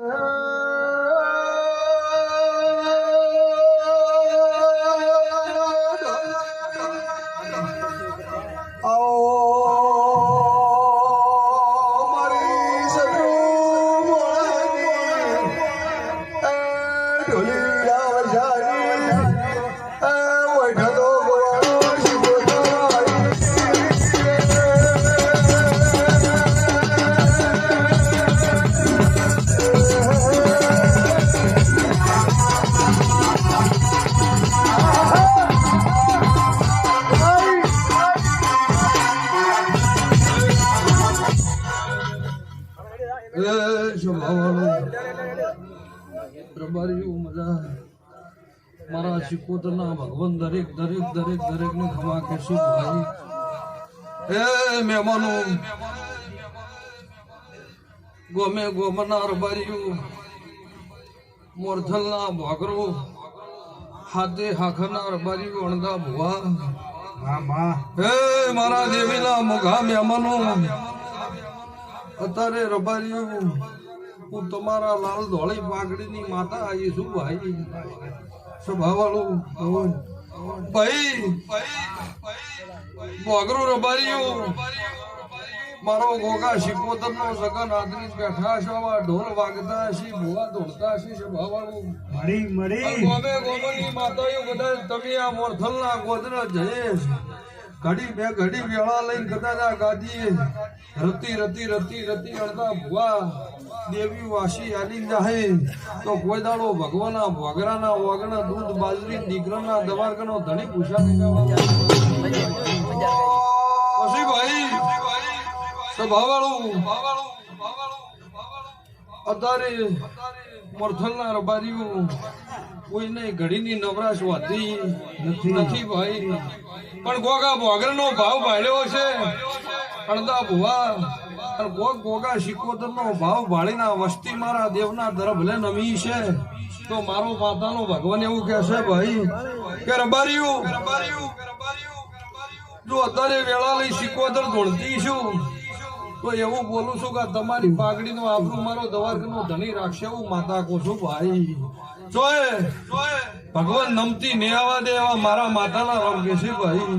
આવો મજા મારા શિકોતરના ભગવાન દરેક દરેક દરેક દરેક ને ખમા કહેશે ભાઈ. એ મહેમાનો. ગોમે ગોમના રબારીઓ મોરથલના ભાગરો. હાથે હાખરના રબારીઓ અણદા ભુવા. હે મારા દેવીના મોઘા મહેમાનો. અત્યારે રબારીઓ. હું તમારા લાલ ધોળી પાઘડીની માતા આવી શું ભાઈ. સ્વભાવવાળું ભાઈ બોગરો રબારીયું મારો ગોગા શિકોતર નો સગન આદરી બેઠા છો આવા ઢોલ વાગતા હશે ભૂવા દોડતા હશે સ્વભાવવાળું મરી મરી. ગોમે ગોમની માતાઓ બધા તમે આ મોરથલના ગોદરા જયેશ ઘડી બે ઘડી વેળા લઈને કદાચ આ ગાદી રતી રતી રતી રતી અડતા ભુવા. દેવી વાસી આલી જાહે. તો કોઈ દાડો ભગવાના ભોગરાના વાગણા દૂધ, બાજરી, દીકરાના દવારકાનો ધણી પૂછા ભાઈ ઘડીની નવરાશ નથી. નથી ભાઈ. પણ ગોગા ભોગરનો ભાવ ભાડ્યો છે. અડધા ભુવા અને શિકોતરનો ભાવ ભાળીના વસ્તી મારા દેવના તરફ ભલે નમી છે, તો મારો માતાનો ભગવાન એવું કહેશે, ભાઈ, કે રબારીઓ, જો અત્યારે વેળા લઈ શિકોતર ધોળતી છું, તો એવું બોલું છું કે તમારી પાઘડીનો આબરૂ મારો દવારકનો ધણી રાખશે એવું માતા કહું છું, ભાઈ જોએ ભગવાન નમતી ને આવા દે એવા મારા માતાના રામ કે છે ભાઈ.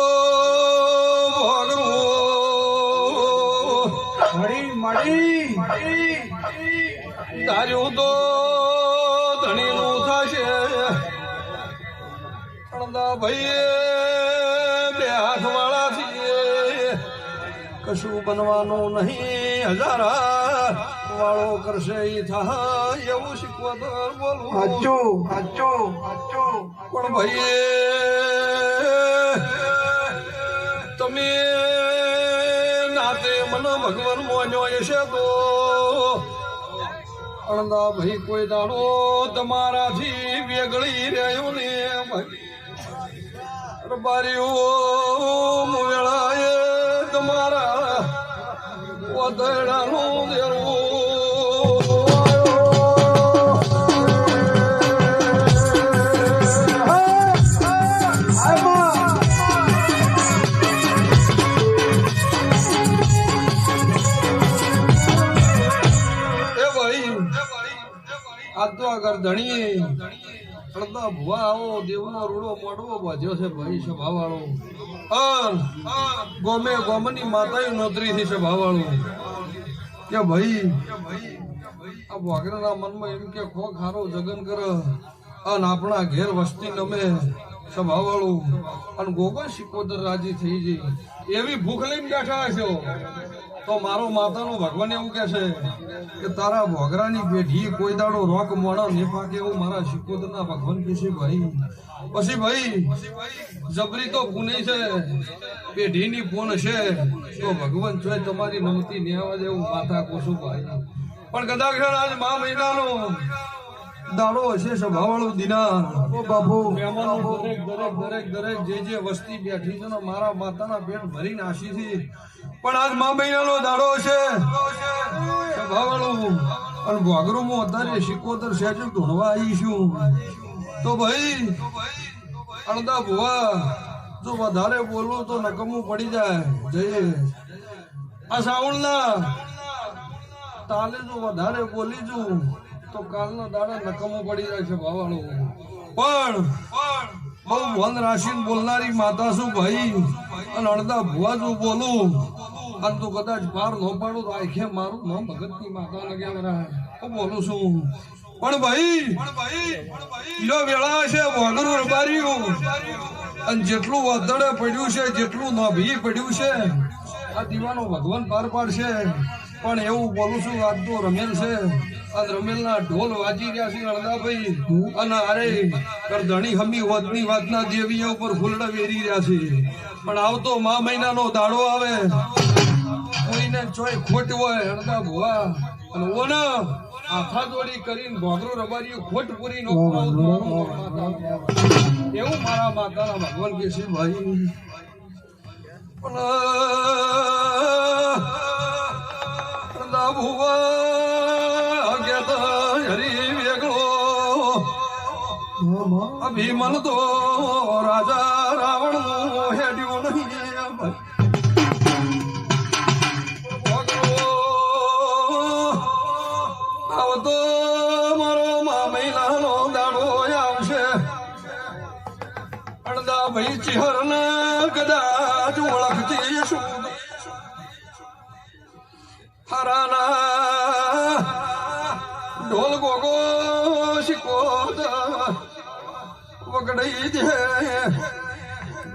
ધાર્યું તો ધણીનું થશે. અણદા ભાઈ બે હાથ વાળા છીએ. કશું બનવાનું નહીં હજારા વાળો કરશે ઈ થા એવું શીખવતર બોલું. સાચું સાચું સાચું. પણ ભાઈએ તમે નાતે મને ભગવાન અણદા ભાઈ કોઈ દાડો તમારાથી વેગળી રહ્યો ને ભાઈ. વેળાએ તમારા વધડાનું દેરું તો આગળ ભુવા આવો, દેવનો રૂડો મોડવો બાજ્યો છે ભાઈ સભાવાળો ગોમે ગોમની માતા નોતરી થી સભાવાળો કે ભાઈ, આ વાઘરાના મનમાં એમ કે ખો ખારો જગન કર. અન આપણા ઘેર વસ્તી નમે સભાવાળું અને ગોગો શિકોદર રાજી થઈ જઈ એવી ભૂખ લઈને બેઠા છો તો મારો માતાનો ભગવાન એવું કહે છે કે તારા ભોગરાની પેઢી કોઈ દાડો રોક મોડો ને પાકે એવું મારા શિકોદરના ભગવાન કે છે ભાઈ. પછી ભાઈ જબરી તો પુણે છે પેઢીની પૂન છે તો ભગવાન ચોય તમારી નમતી ને આવવા દે એવું માતા કોશું ભાઈ. પણ કદાચ આજ મા મહિનાનો દાડો હશે સભાવાળો દિનાર. ઓ બાપુ મહેમાનો દરેક દરેક દરેક દરેક જે જે વસ્તી બેઠી છે ને મારા માતાના પેટ ભરી નાસી છે પણ આજ મા મહિનાનો દાડો છે. ભાવાળું અને ભોગરોમાં અત્યારે સિકોતર સેજુ આવી છું. તો ભાઈ, અણદા ભુવા, જો વધારે બોલું તો નકમું પડી જાય. જઈએ. આ શ્રાવણના તાલે જો વધારે બોલી છું, તો કાલનો દાડો નકમો પડી જાય છે ભાવાળો પણ બહુ મન રાશિ બોલનારી માતા શું ભાઈ, અને અડધા ભુવા જો બોલું અને તું કદાચ બહાર ન પાડું તો આખે મારું નામ ભગતની માતા લગ્યા હું બોલું છું. પણ ભાઈ ઈરો વેળા છે વગરું રબાર્યું અને જેટલું વાદળે પડ્યું છે, જેટલું નભી પડ્યું છે, આ દીવાનો ભગવાન પાર પાડશે. પણ એવું બોલું છું, આજ તો રમેલ છે. અને રમેલના ઢોલ વાજી રહ્યા છે અણદાભાઈ અને અરે કરધણી હમી વતની વાતના દેવીઓ ઉપર ફૂલડા વેરી રહ્યા છે. પણ આવતો મા મહિનાનો દાડો આવે. કોઈને ચોય ખોટ હોય અણદા ભુવા. અને ઓના આથા દોડી કરીને ઘોઘરો રબારી ખોટ પૂરી નો. એવું મારા માતાના ભગવાન કે છે ભાઈ અણદા ભુવા કહેતા હરી વેગળો. અભિમન તો રાજા રાવણ હેડ્યું નહીં. અડધા ભાઈ કદાચ ઓળખતી હરાના ઢોલ ગોગો શીખો વગડઈ દે.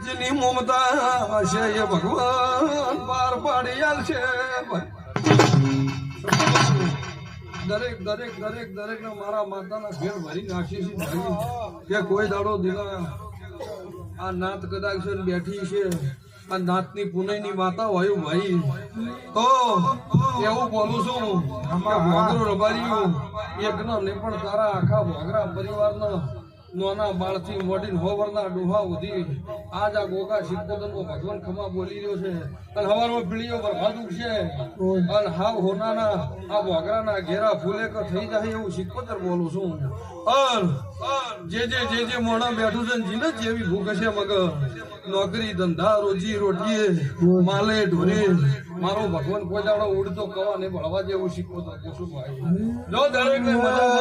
જેની મમતા છે એ ભગવાન પાર પાડી આલશે. દરેક દરેક દરેક દરેક મારા માતાના ઘેર ભરી નાખી છે કે કોઈ દાડો દિલા આ નાત કદાચ છે બેઠી છે. આ નાતની પુનઈની માતા હોય ભાઈ. તો એવું બોલું છું કે ભોગરો રબાર્યું એક ન નહીં પણ તારા આખા ભોગરા પરિવારના. નાના બાળથી મોડીને હોવરના ડોહા ઉધી આજ આ ગોગા સિદ્ધોદનનો ભગવાન ખમા બોલી રહ્યો છે. અને હવારમાં પીળીઓ બરબાદ ઉગશે. અને હાવ હોનાના, આ ભોગરાના ઘેરા ફૂલે કર થઈ જાય એવું સિક્કોતર બોલું છું. જે જે જે જે મોણા બેઠું છે જીન જેવી ભૂખ હશે મગર. નોકરી, ધંધા, રોજી, રોટીએ, માલે, ઢોરે. મારો ભગવાન કોઈ ઉડતો કવા ને ભળવા જેવું શીખો તો શું ભાઈ. જો દરેક ને મજા